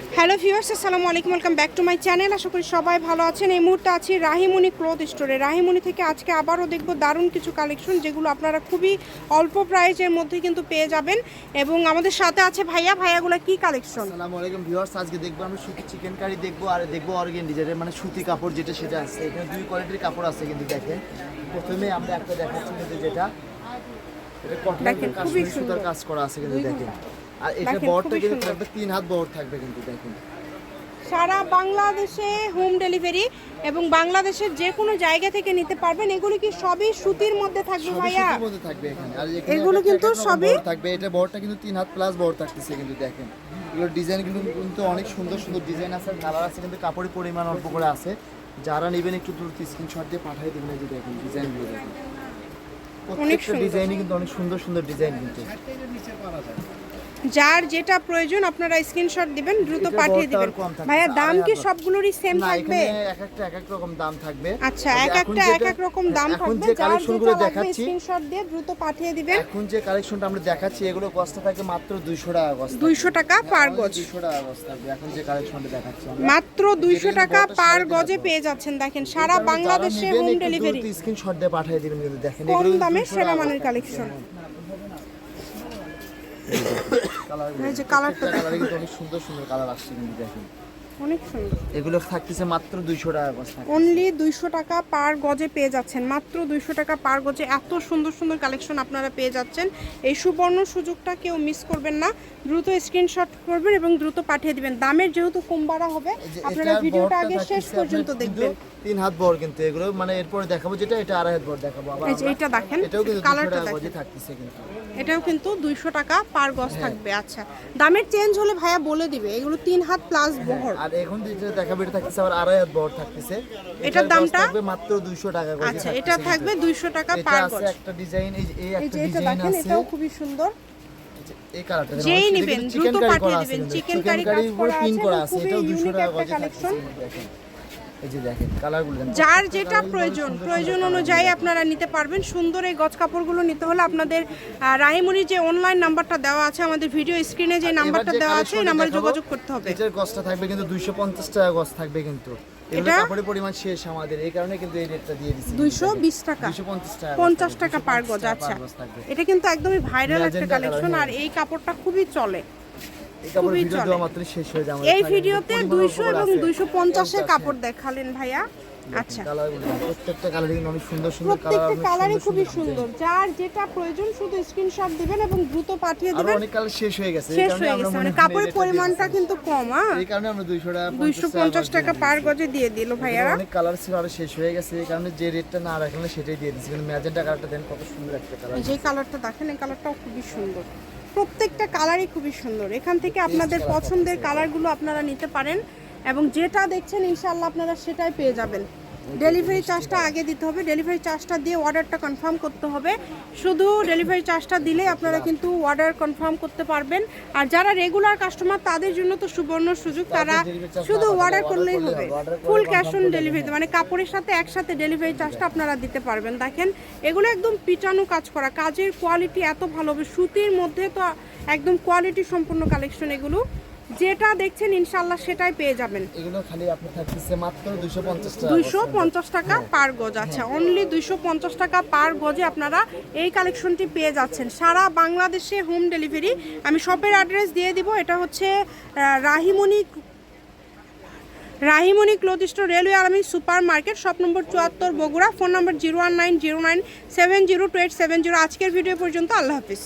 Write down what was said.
Hello viewers আসসালামু আলাইকুম welcome back to my channel আশা করি সবাই ভালো আছেন। এই মুহূর্তে আছি রাহিমণি ক্লথ স্টোরে রাহিমণি থেকে আজকে আবারও দেখব দারুণ কিছু কালেকশন যেগুলো আপনারা খুবই অল্প প্রাইজের মধ্যে কিন্তু পেয়ে যাবেন। এবং আমাদের সাথে আছে ভাইয়া। ভাইয়াগুলো কি কালেকশন আসসালামু আলাইকুম ভিউয়ার্স আজকে দেখব আমরা সুতি চিকেন কারি দেখব আর দেখব অর্গেন্ডি যেটা মানে সুতি কাপড় যেটা সেটা আছে। এখানে দুই কোয়ালিটির কাপড় আছে কিন্তু দেখেন। প্রথমে আমরা একটা দেখাচ্ছি কিন্তু যেটা। এটা কটন কাশ্মীরি সুতার। কাজ করা আছে কিন্তু দেখেন। আর এটা বড়টা কিন্তু থাকবে তিন হাত বড় থাকবে কিন্তু দেখেন। সারা বাংলাদেশে হোম ডেলিভারি এবং বাংলাদেশের যে কোনো জায়গা থেকে নিতে পারবেন। এগুলো কি সবই সুতির মধ্যে থাকবে ভাইয়া? সুতির মধ্যে থাকবে এখানে। আর এগুলো কিন্তু সবই- থাকবে। এটা বড়টা কিন্তু তিন হাত প্লাস বড় থাকতেছে কিন্তু দেখেন। এগুলোর ডিজাইন কিন্তু কিন্তু অনেক সুন্দর সুন্দর ডিজাইন আছে কালার আছে কিন্তু কাপড়ের পরিমাণ অল্প করে আছে। যারা নেবেন একটু দ্রুত স্ক্রিনশট দিয়ে পাঠিয়ে দেবেন যে দেখেন ডিজাইনগুলো দেখেন প্রত্যেকটা সুন্দর। ডিজাইনই কিন্তু অনেক সুন্দর সুন্দর ডিজাইন কিন্তু। যার যেটা প্রয়োজন আপনারা স্ক্রিনশট দিবেন দ্রুত পাঠিয়ে দিবেন। ভাইয়া দাম কি সবগুলোরই সেম থাকবে? এক একটা এক এক রকম দাম থাকবে। আচ্ছা এক একটা এক এক রকম দাম এখন থাকবে যে কালেকশনগুলো দেখাচ্ছি স্ক্রিনশট দিয়ে দ্রুত পাঠিয়ে দিবেন। এখন যে কালেকশনটা আমরা দেখাচ্ছি এগুলো কস্টটা থাকে মাত্র দুইশো টাকা কস্ট 200 টাকা পার গজ। দুইশো টাকা কস্ট থাকবে এখন যে কালেকশনটা দেখাচ্ছি। মাত্র দুইশো যেটা টাকা পার গজে পেয়ে যাচ্ছেন দেখেন সারা বাংলাদেশে হোম ডেলিভারি স্ক্রিনশট দিয়ে পাঠিয়ে দিবেন কিন্তু দেখেন এগুলো কম দামে সেরা মানের কালেকশন কালারগুলো। এই যে কালারটা কালার কালারে কিন্তু অনেক সুন্দর সুন্দর কালার আসছে কিন্তু দেখেন অনেক সুন্দর। এগুলো থাকতেছে মাত্র দুইশো টাকা কস্ট অনলি দুইশো টাকা পার গজে পেয়ে যাচ্ছেন। মাত্র দুইশো টাকা পার গজে এত সুন্দর সুন্দর কালেকশন আপনারা পেয়ে যাচ্ছেন। এই সুবর্ণ সুযোগটা কেউ মিস করবেন না। দ্রুত স্ক্রিনশট করবেন এবং দ্রুত পাঠিয়ে দিবেন। দামের যেহেতু কম বাড়া হবে আপনারা ভিডিওটা আগে শেষ পর্যন্ত দেখবেন। তিন হাত বড় কিন্তু এগুলো। মানে এরপরে দেখাবো যেটা এটা আড়াই হাত বড় দেখাবো আবার এটা দেখেন এটাও কিন্তু কালারটা দেখেন। থাকতেছে কিন্তু। এটাও কিন্তু দুইশো টাকা পার গজ হ্যাঁ। থাকবে আচ্ছা। দামের চেঞ্জ হলে ভাইয়া বলে দিবে এগুলো তিন হাত প্লাস বহর। আর এখন যেটা দেখাবো এটা থাকতেছে আবার আড়াই হাত বড় থাকতেছে এটার দামটা? থাকবে মাত্র দুইশো টাকা করে আচ্ছা এটা থাকবে দুইশো টাকা পার গজ একটা ডিজাইন এই এই একটা ডিজাইন আছে এটাও খুবই সুন্দর এই কালারটা যেই নেবেন দ্রুত পাঠিয়ে দিবেন। চিকেন কারি কাজ করা আছে খুবই এটাও 200 unique টাকা গজে collection। থাকতেছে দেখেন এই যে দেখেন কালারগুলো যার যেটা প্রয়োজন প্রয়োজন অনুযায়ী আপনারা নিতে পারবেন। সুন্দর এই গজ কাপড়গুলো নিতে হলে আপনাদের রাহিমুনির যে অনলাইন নাম্বারটা দেওয়া আছে আমাদের ভিডিও স্ক্রিনে যে নাম্বারটা দেওয়া আছে এই নাম্বারে যোগাযোগ করতে হবে। এটার কস্টটা থাকবে কিন্তু 250 টাকা কস্ট থাকবে কিন্তু। এটা? কাপড়ের পরিমাণ শেষ আমাদের এই কারণে কিন্তু এই রেটটা দিয়ে দিছি দুইশো বিশ টাকা। 250 টাকা পঞ্চাশ টাকা পার গজ আচ্ছা। এটা কিন্তু একদমই ভাইরাল একটা কালেকশন আর এই কাপড়টা খুবই চলে। খুবই চলে। এই ভিডিওতে দুইশো এবং দুইশো পঞ্চাশের কাপড় দেখালেন ভাইয়া। আচ্ছা। প্রত্যেকটা কালারই অনেক সুন্দর সুন্দর প্রত্যেকটা কালারই খুবই সুন্দর যার যেটা প্রয়োজন শুধু স্ক্রিনশট দিবেন এবং দ্রুত পাঠিয়ে দিবেন। অনেক কালার শেষ হয়ে গেছে। শেষ হয়ে গেছে। মানে কাপড়ের পরিমাণটা কিন্তু কম হ্যাঁ। এই কারণে আমরা 200 টাকা দুইশো পঞ্চাশ টাকা পার গজে দিয়ে দিল ভাইয়ারা অনেক কালার ছিল আর শেষ হয়ে গেছে। এই কারণে যে রেটটা না রাখলে সেটাই দিয়ে কিন্তু ম্যাজেন্টা কালারটা দেন কত সুন্দর একটা কালার যে কালারটা দেখেন এই কালারটাও খুবই সুন্দর। প্রত্যেকটা কালারই খুবই সুন্দর। এখান থেকে আপনাদের পছন্দের কালারগুলো আপনারা নিতে পারেন এবং যেটা দেখছেন ইনশাল্লাহ আপনারা সেটাই পেয়ে যাবেন। ডেলিভারি চার্জটা আগে দিতে হবে। ডেলিভারি চার্জটা দিয়ে অর্ডারটা কনফার্ম করতে হবে। শুধু ডেলিভারি চার্জটা দিলে আপনারা কিন্তু অর্ডার কনফার্ম করতে পারবেন। আর যারা রেগুলার কাস্টমার তাদের জন্য তো সুবর্ণ সুযোগ। তারা শুধু অর্ডার করলেই হবে। ফুল ক্যাশ অন ডেলিভারি মানে কাপড়ের সাথে একসাথে ডেলিভারি চার্জটা আপনারা দিতে পারবেন। দেখেন এগুলো একদম পিটানো কাজ করা। কাজের কোয়ালিটি এত ভালো হবে। সুতির মধ্যে তো একদম কোয়ালিটি সম্পূর্ণ কালেকশন এগুলো। যেটা দেখছেন ইনশাল্লাহ সেটাই পেয়ে যাবেন। এগুলো খালি আপনার থাকতেছে মাত্র 250 টাকা। দুইশো পঞ্চাশ টাকা পার গজ। আচ্ছা অনলি দুইশো পঞ্চাশ টাকা পার গজে আপনারা এই কালেকশনটি পেয়ে যাচ্ছেন। সারা বাংলাদেশে হোম ডেলিভারি আমি শপের অ্যাড্রেস দিয়ে দিব এটা হচ্ছে আহ, Rahimoni Rahimoni cloth store railway army super market shop number চুয়াত্তর Bogura phone number zero one nine zero nine seven zero two eight seven zero আজকের ভিডিও পর্যন্ত আল্লাহ হাফিজ।